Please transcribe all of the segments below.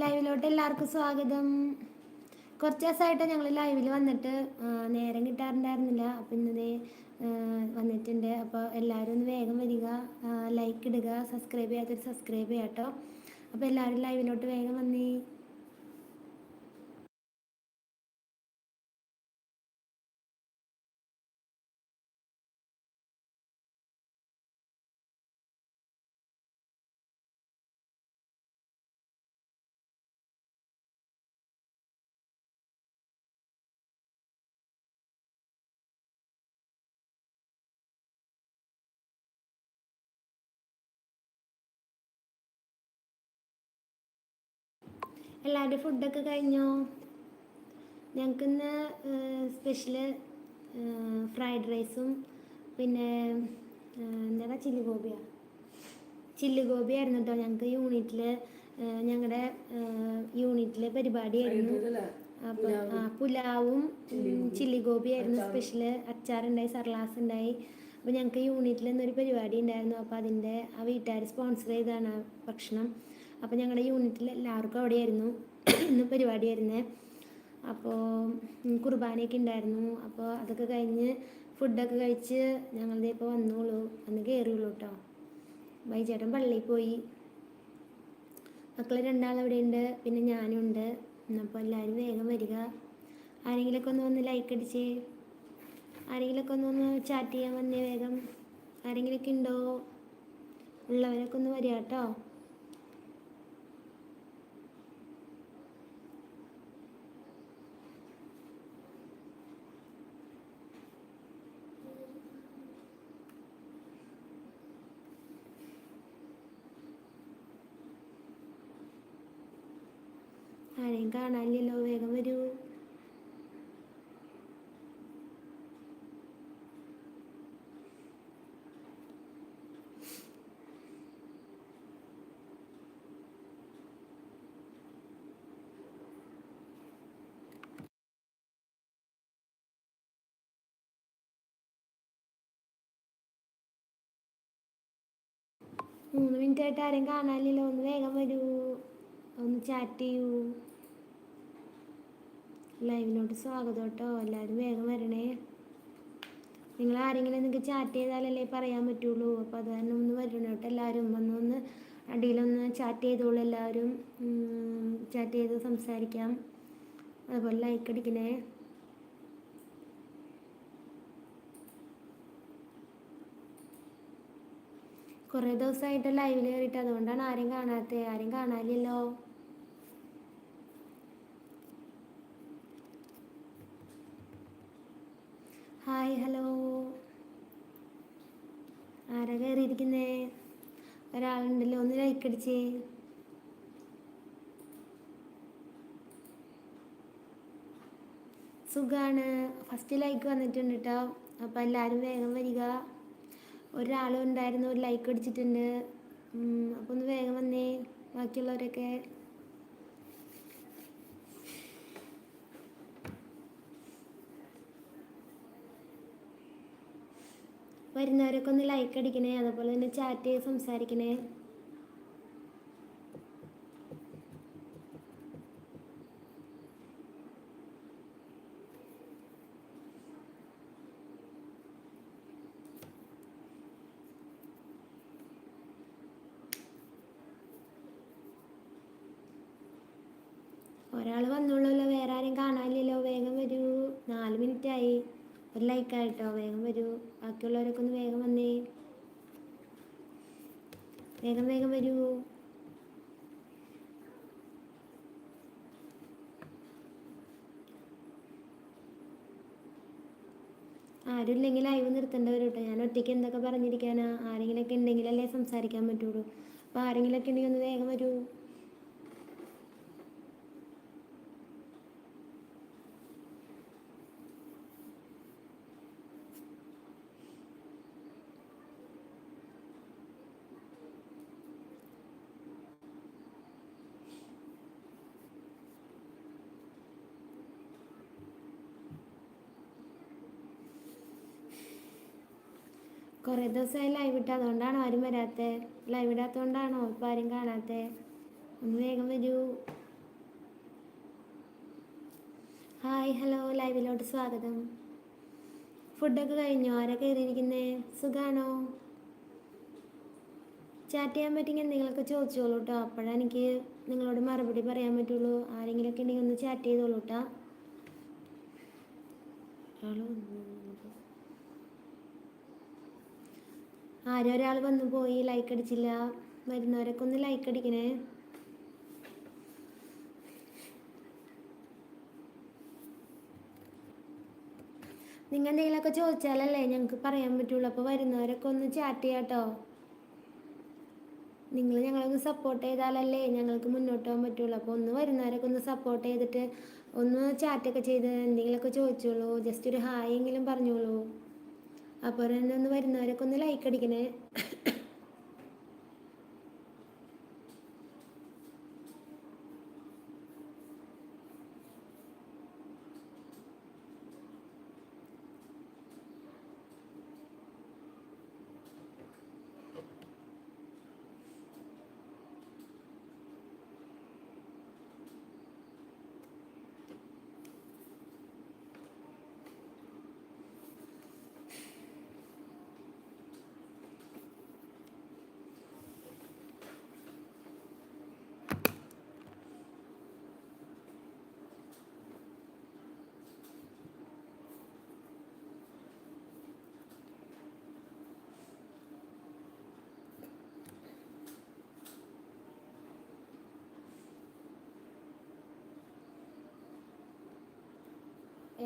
ലൈവിലോട്ട് എല്ലാവർക്കും സ്വാഗതം. കുറച്ച് ദിവസമായിട്ട് ഞങ്ങൾ ലൈവിൽ വന്നിട്ട് നേരം കിട്ടാറുണ്ടായിരുന്നില്ല. അപ്പം ഇന്നതേ വന്നിട്ടുണ്ട്. അപ്പോൾ എല്ലാവരും ഒന്ന് വേഗം വരിക ലൈക്ക് ഇടുക സബ്സ്ക്രൈബ് ചെയ്യാത്തൊരു സബ്സ്ക്രൈബ് ചെയ്യാം കേട്ടോ അപ്പോൾ എല്ലാവരും ലൈവിലോട്ട് വേഗം വന്നേ. എല്ലാവരുടെയും ഫുഡൊക്കെ കഴിഞ്ഞോ? ഞങ്ങൾക്കിന്ന് സ്പെഷ്യൽ ഫ്രൈഡ് റൈസും പിന്നെ എന്താ ചില്ലി ഗോപിയാ ചില്ലി ഗോപി ആയിരുന്നു കേട്ടോ ഞങ്ങൾക്ക് യൂണിറ്റിൽ ഞങ്ങളുടെ യൂണിറ്റിൽ പരിപാടിയായിരുന്നു. അപ്പോൾ പുലാവും. ചില്ലി ഗോപി ആയിരുന്നു സ്പെഷ്യൽ അച്ചാറുണ്ടായി സർലാസ് ഉണ്ടായി. അപ്പോൾ ഞങ്ങൾക്ക് യൂണിറ്റിൽ നിന്നൊരു പരിപാടി ഉണ്ടായിരുന്നു. അപ്പോൾ അതിന്റെ ആ വീട്ടുകാർ സ്പോൺസർ ചെയ്താണ് ഭക്ഷണം. അപ്പോൾ ഞങ്ങളുടെ യൂണിറ്റിൽ എല്ലാവർക്കും അവിടെയായിരുന്നു. ഇന്ന് പരിപാടിയായിരുന്നേ. അപ്പോൾ കുർബാനയൊക്കെ ഉണ്ടായിരുന്നു അപ്പോൾ അതൊക്കെ കഴിഞ്ഞ് ഫുഡൊക്കെ കഴിച്ച് ഞങ്ങളുടെ ഇപ്പോൾ വന്നോളൂ. വന്ന് കയറിയുള്ളൂ കേട്ടോ വൈചേട്ടൻ പള്ളിയിൽ പോയി. മക്കൾ രണ്ടാളവിടെയുണ്ട് പിന്നെ ഞാനും ഉണ്ട്. അപ്പോൾ എല്ലാവരും വേഗം വരിക. ആരെങ്കിലുമൊക്കെ ഒന്ന് വന്ന് ലൈക്ക് അടിച്ച്. ആരെങ്കിലുമൊക്കെ ഒന്ന് ഒന്ന് ചാറ്റ് ചെയ്യാൻ വന്നേ വേഗം. ആരെങ്കിലുമൊക്കെ ഉണ്ടോ ഉള്ളവരൊക്കെ ഒന്ന് വരിക കേട്ടോ ആരെയും കാണാനില്ലല്ലോ വേഗം വരൂ. മൂന്ന് മിനിറ്റ് ആയിട്ട് ആരും കാണാനില്ലല്ലോ ഒന്ന് വേഗം വരൂ. ഒന്ന് ചാറ്റ് ചെയ്യൂ. ലൈവിലോട്ട് സ്വാഗതം കേട്ടോ. എല്ലാവരും വേഗം വരണേ. നിങ്ങൾ ആരെങ്കിലും നിങ്ങൾക്ക് ചാറ്റ് ചെയ്താലല്ലേ പറയാൻ പറ്റുള്ളൂ. അപ്പോൾ അത് തന്നെ ഒന്ന് വരണം കേട്ടോ എല്ലാവരും. വന്ന് അടിയിലൊന്ന് ചാറ്റ് ചെയ്തോളൂ എല്ലാവരും. ചാറ്റ് ചെയ്ത് സംസാരിക്കാം. അതുപോലെ ലൈക്ക് അടിക്കണേ. കുറേ ദിവസമായിട്ട് ലൈവിൽ കയറിയിട്ട് അതുകൊണ്ടാണ് ആരും കാണാത്തത്. ആരും കാണാനില്ലല്ലോ. Hi hello. ആരാ കയറിയിരിക്കുന്നേ ഒരാളുണ്ടല്ലോ ഒന്ന് ലൈക്ക് അടിച്ചേ. സുഖാണ്. ഫസ്റ്റ് ലൈക്ക് വന്നിട്ടുണ്ട് കേട്ടോ അപ്പോൾ എല്ലാവരും വേഗം വരിക. ഒരാളും ഉണ്ടായിരുന്നു ഒരു ലൈക്ക് അടിച്ചിട്ടുണ്ട്. അപ്പോൾ ഒന്ന് വേഗം വന്നേ. ബാക്കിയുള്ളവരൊക്കെ വരുന്നവരൊക്കെ ഒന്ന് ലൈക്ക് അടിക്കണേ അതുപോലെ തന്നെ ചാറ്റ് ചെയ്ത് സംസാരിക്കണേ. ഒരാൾ വന്നോളൂല്ലോ വേറെ ആരും കാണാനില്ലല്ലോ വേഗം വരൂ. നാല് മിനിറ്റ് ആയി. ഒരു ലൈക്ക് ആയിട്ടോ വേഗം വരൂ. ബാക്കിയുള്ളവരൊക്കെ ഒന്ന് വേഗം വന്നേ. വേഗം വേഗം വരൂ. ആരും ഇല്ലെങ്കിൽ ലൈവ് വരും കേട്ടോ ഞാൻ ഒറ്റയ്ക്ക് എന്തൊക്കെ പറഞ്ഞിരിക്കാനാ? ആരെങ്കിലൊക്കെ ഉണ്ടെങ്കിലല്ലേ സംസാരിക്കാൻ പറ്റുള്ളൂ. അപ്പോൾ ആരെങ്കിലൊക്കെ ഉണ്ടെങ്കിൽ ഒന്ന് വേഗം വരൂ. കുറേ ദിവസമായി ലൈവ് ഇട്ട് അതുകൊണ്ടാണോ ആരും വരാത്തെ? ലൈവ് ഇടാത്തതുകൊണ്ടാണോ ഇപ്പോൾ ആരും കാണാത്തെ? ഒന്ന് വേഗം വരൂ. ഹായ് ഹലോ ലൈവിലോട്ട് സ്വാഗതം. ഫുഡൊക്കെ കഴിഞ്ഞു? ആരാ കയറിയിരിക്കുന്നേ സുഖാണോ? ചാറ്റ് ചെയ്യാൻ പറ്റുമെങ്കിൽ നിങ്ങളൊക്കെ ചോദിച്ചോളൂ കേട്ടോ അപ്പോഴാണ് എനിക്ക് നിങ്ങളോട് മറുപടി പറയാൻ പറ്റുള്ളൂ. ആരെങ്കിലുമൊക്കെ ഉണ്ടെങ്കിൽ ഒന്ന് ചാറ്റ് ചെയ്തോളൂ കേട്ടോ ആരും ഒരാൾ വന്നു പോയി ലൈക്ക് അടിച്ചില്ല. വരുന്നവരൊക്കെ ഒന്ന് ലൈക്ക് അടിക്കണേ. നിങ്ങൾ എന്തെങ്കിലുമൊക്കെ ചോദിച്ചാലല്ലേ ഞങ്ങൾക്ക് പറയാൻ പറ്റുള്ളൂ. അപ്പോൾ വരുന്നവരൊക്കെ ഒന്ന് ചാറ്റ് ചെയ്യാം കേട്ടോ. നിങ്ങൾ ഞങ്ങളൊന്ന് സപ്പോർട്ട് ചെയ്താലല്ലേ ഞങ്ങൾക്ക് മുന്നോട്ട് പോകാൻ പറ്റുള്ളൂ. അപ്പോൾ ഒന്ന് വരുന്നവരൊക്കെ ഒന്ന് സപ്പോർട്ട് ചെയ്തിട്ട് ഒന്ന് ചാറ്റൊക്കെ ചെയ്ത് എന്തെങ്കിലുമൊക്കെ ചോദിച്ചോളൂ. ജസ്റ്റ് ഒരു ഹായ് എങ്കിലും പറഞ്ഞോളൂ. അപ്പോൾ ഒന്ന് വരുന്നവരൊക്കെ ഒന്ന് ലൈക്ക് അടിക്കണേ.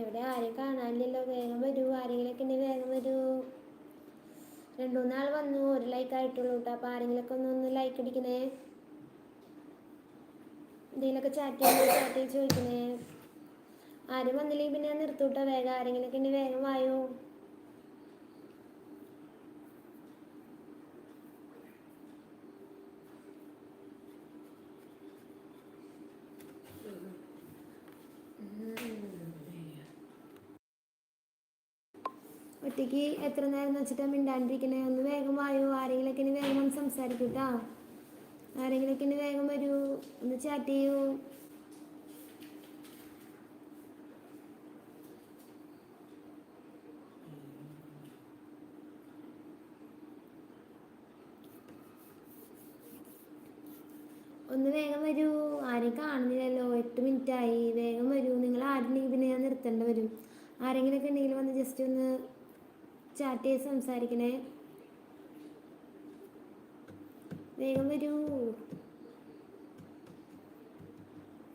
എവിടെ ആരെയും കാണാനില്ലല്ലോ. വേഗം വരൂ. ആരെങ്കിലൊക്കെ ഉണ്ടെങ്കിൽ വേഗം വരൂ. രണ്ടു മൂന്നാൾ വന്നു. ഒരു ലൈക്ക് ആയിട്ടുള്ളൂ കേട്ടോ അപ്പോൾ ആരെങ്കിലൊക്കെ ഒന്ന് ഒന്ന് ലൈക്ക് അടിക്കണേ. എന്തെങ്കിലുമൊക്കെ ചാറ്റ് ചെയ്യുമ്പോൾ ചാറ്റ് ചെയ്ത് ചോദിക്കണേ. ആരും വന്നില്ലെങ്കിൽ പിന്നെ ഞാൻ നിർത്തൂട്ടോ വേഗം ആരെങ്കിലൊക്കെ ഉണ്ടെങ്കിൽ വേഗം വായോ. ഒറ്റയ്ക്ക് എത്ര നേരം വെച്ചിട്ടാ മിണ്ടാണ്ടിരിക്കണേ? ഒന്ന് വേഗം വായോ. ആരെങ്കിലൊക്കെ ഇനി വേഗം ഒന്ന് സംസാരിക്കൂട്ടാ. ആരെങ്കിലൊക്കെ ഇനി വേഗം വരൂ. ഒന്ന് ചാറ്റ് ചെയ്യൂ. ഒന്ന് വേഗം വരൂ. ആരെയും കാണുന്നില്ലല്ലോ. എട്ട് മിനിറ്റ് ആയി വേഗം വരൂ. നിങ്ങൾ ആരുണ്ടെങ്കിൽ പിന്നെ ഞാൻ നിർത്തേണ്ടി വരും. ആരെങ്കിലൊക്കെ ഉണ്ടെങ്കിൽ വന്ന് ജസ്റ്റ് ഒന്ന് ചാറ്റ് ചെയ്ത് സംസാരിക്കണേ. വേഗം വരൂ.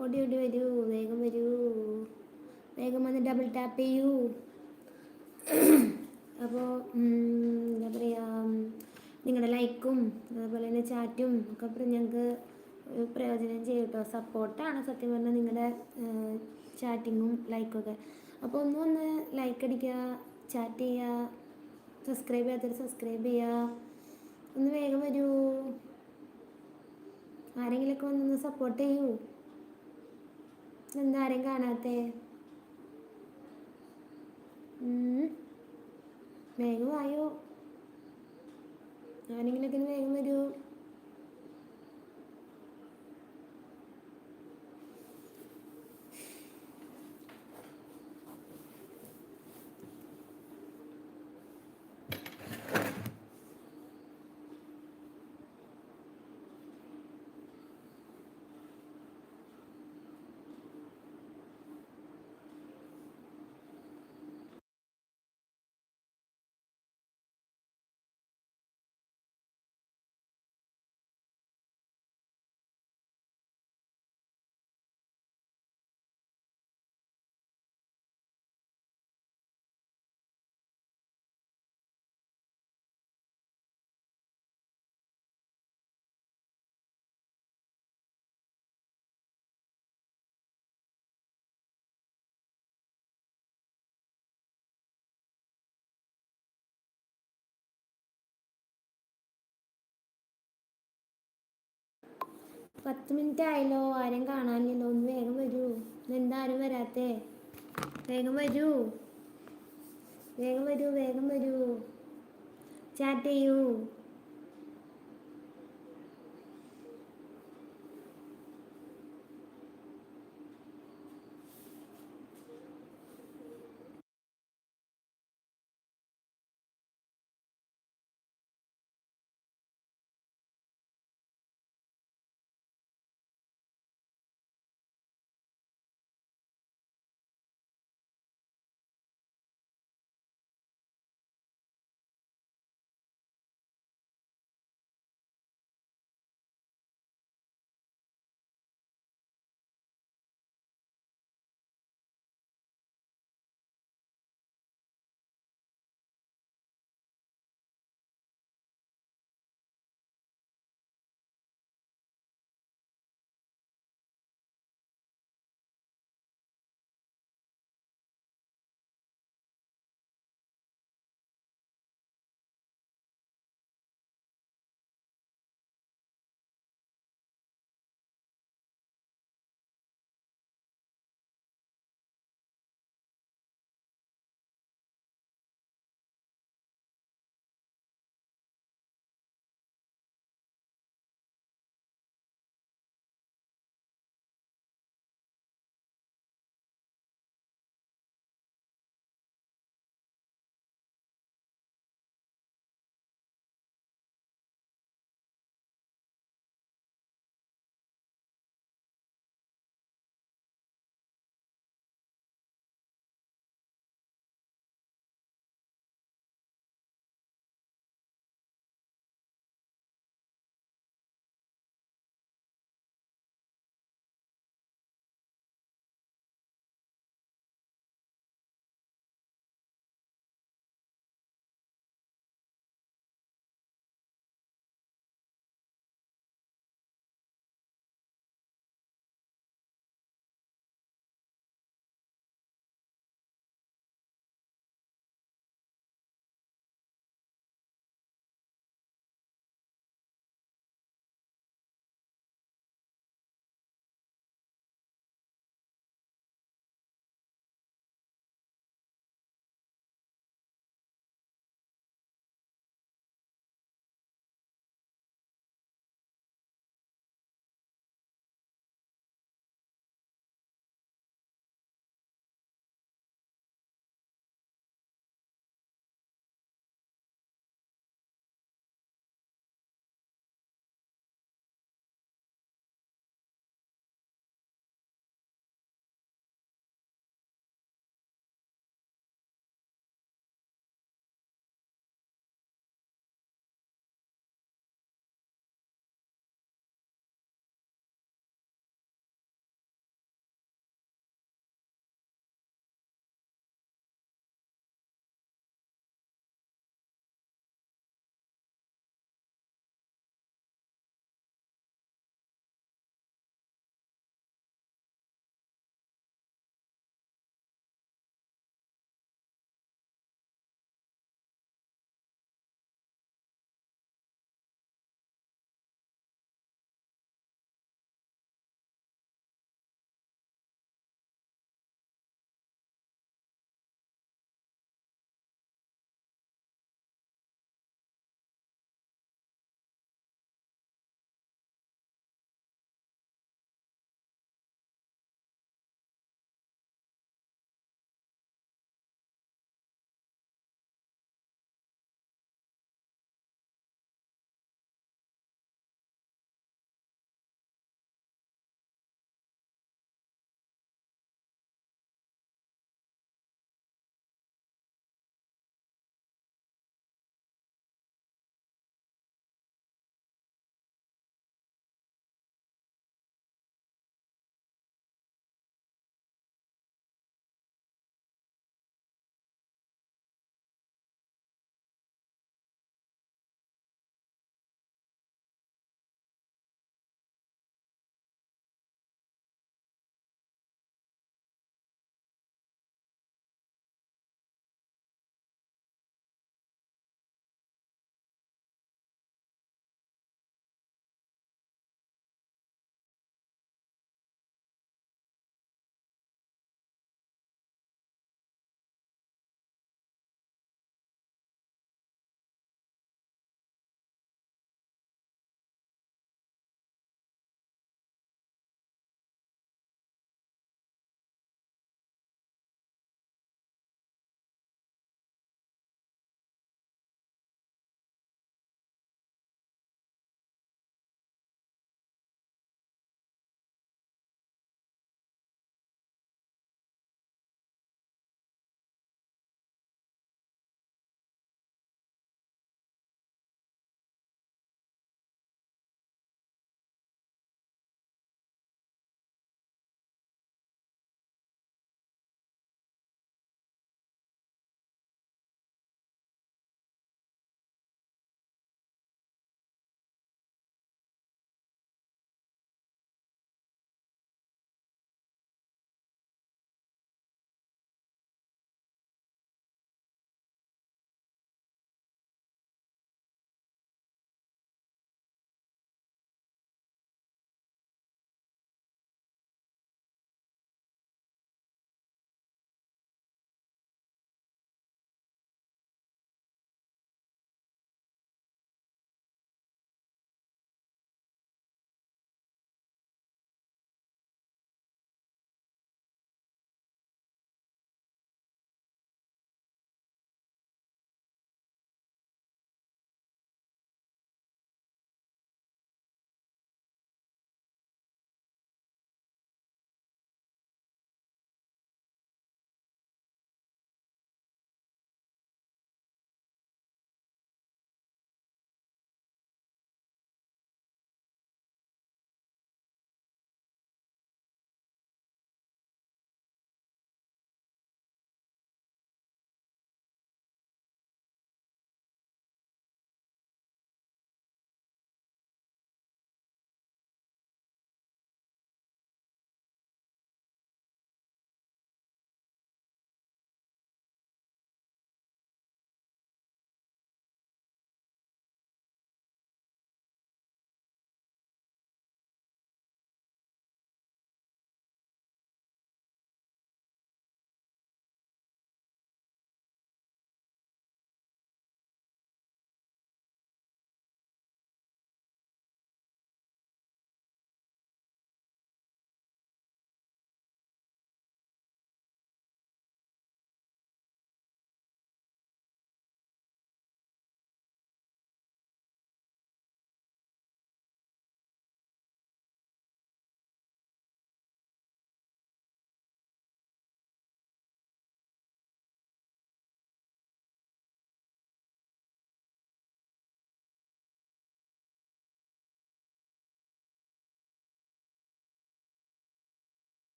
ഓടി ഓടി വരൂ. വേഗം വരൂ. വേഗം വന്ന് ഡബിൾ ടാപ്പ് ചെയ്യൂ. അപ്പോൾ എന്താ പറയുക നിങ്ങളുടെ ലൈക്കും അതുപോലെ തന്നെ ചാറ്റും ഒക്കെ ഞങ്ങൾക്ക് പ്രയോജനം ചെയ്യും കേട്ടോ സപ്പോർട്ടാണ് സത്യം പറഞ്ഞാൽ നിങ്ങളുടെ ചാറ്റിങ്ങും ലൈക്കൊക്കെ അപ്പോൾ ഒന്നും ഒന്ന് ലൈക്ക് അടിക്കുക ചാറ്റ് ചെയ്യുക സബ്സ്ക്രൈബ് ചെയ്യാത്തവർ സബ്സ്ക്രൈബ് ചെയ്യുക ഒന്ന് വേഗം വരൂ. ആരെങ്കിലൊക്കെ വന്നൊന്ന് സപ്പോർട്ട് ചെയ്യൂ. എന്താ ആരെയും കാണാത്തേ. വേഗം ആയോ ആരെങ്കിലൊക്കെ വേഗം വരൂ. പത്ത് മിനിറ്റ് ആയല്ലോ ആരും കാണാനില്ലല്ലോ ഒന്ന് വേഗം വരൂ. എന്താ ആരും വരാത്തേ? വേഗം വരൂ. വേഗം വരൂ വേഗം വരൂ. ചാറ്റ് ചെയ്യൂ.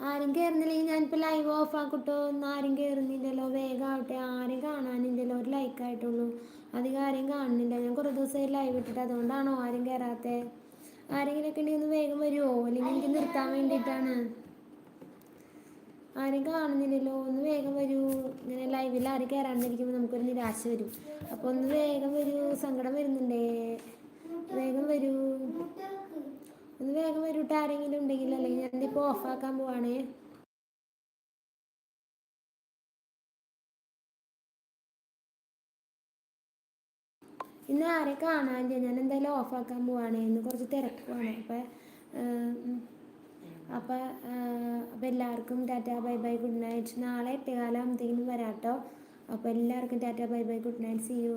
ആരും കയറുന്നില്ലെങ്കിൽ ഞാനിപ്പോൾ ലൈവ് ഓഫ് ആക്കട്ടോ. ഒന്നും ആരും കയറുന്നില്ലല്ലോ വേഗം ആവട്ടെ. ആരും കാണാനില്ലല്ലോ. ഒരു ലൈക്ക് ആയിട്ടുള്ളൂ. അധികം ആരെയും കാണുന്നില്ല. ഞാൻ കുറേ ദിവസമായി ലൈവ് ഇട്ടിട്ട് അതുകൊണ്ടാണോ ആരും കയറാത്തത് ആരെങ്കിലുമൊക്കെ ഉണ്ടെങ്കിൽ ഒന്ന് വേഗം വരുമോ അല്ലെങ്കിൽ എനിക്ക് നിർത്താൻ വേണ്ടിയിട്ടാണ്. ആരും കാണുന്നില്ലല്ലോ. ഒന്ന് വേഗം വരൂ. ഇങ്ങനെ ലൈവിൽ ആരും കയറാണ്ടിരിക്കുമ്പോൾ നമുക്കൊരു നിരാശ വരും. അപ്പോൾ ഒന്ന് വേഗം വരൂ. സങ്കടം വരുന്നുണ്ടേ. വേഗം വരൂ. ഒന്ന് വേഗം വരൂട്ട് ആരെങ്കിലും ഉണ്ടെങ്കിൽ. അല്ലെങ്കിൽ ഞാൻ ഇപ്പോൾ ഓഫാക്കാൻ പോവാണേ. ഇന്ന് ആരെ കാണാനില്ല ഞാൻ എന്തായാലും ഓഫാക്കാൻ പോവാണ്. ഇന്ന് കുറച്ച് തിരക്കുവാണ് അപ്പം അപ്പം അപ്പം എല്ലാവർക്കും tata bye bye good night. നാളെ എട്ടുകാലം എന്തെങ്കിലും വരാട്ടോ. അപ്പോൾ എല്ലാവർക്കും tata bye bye good night. See you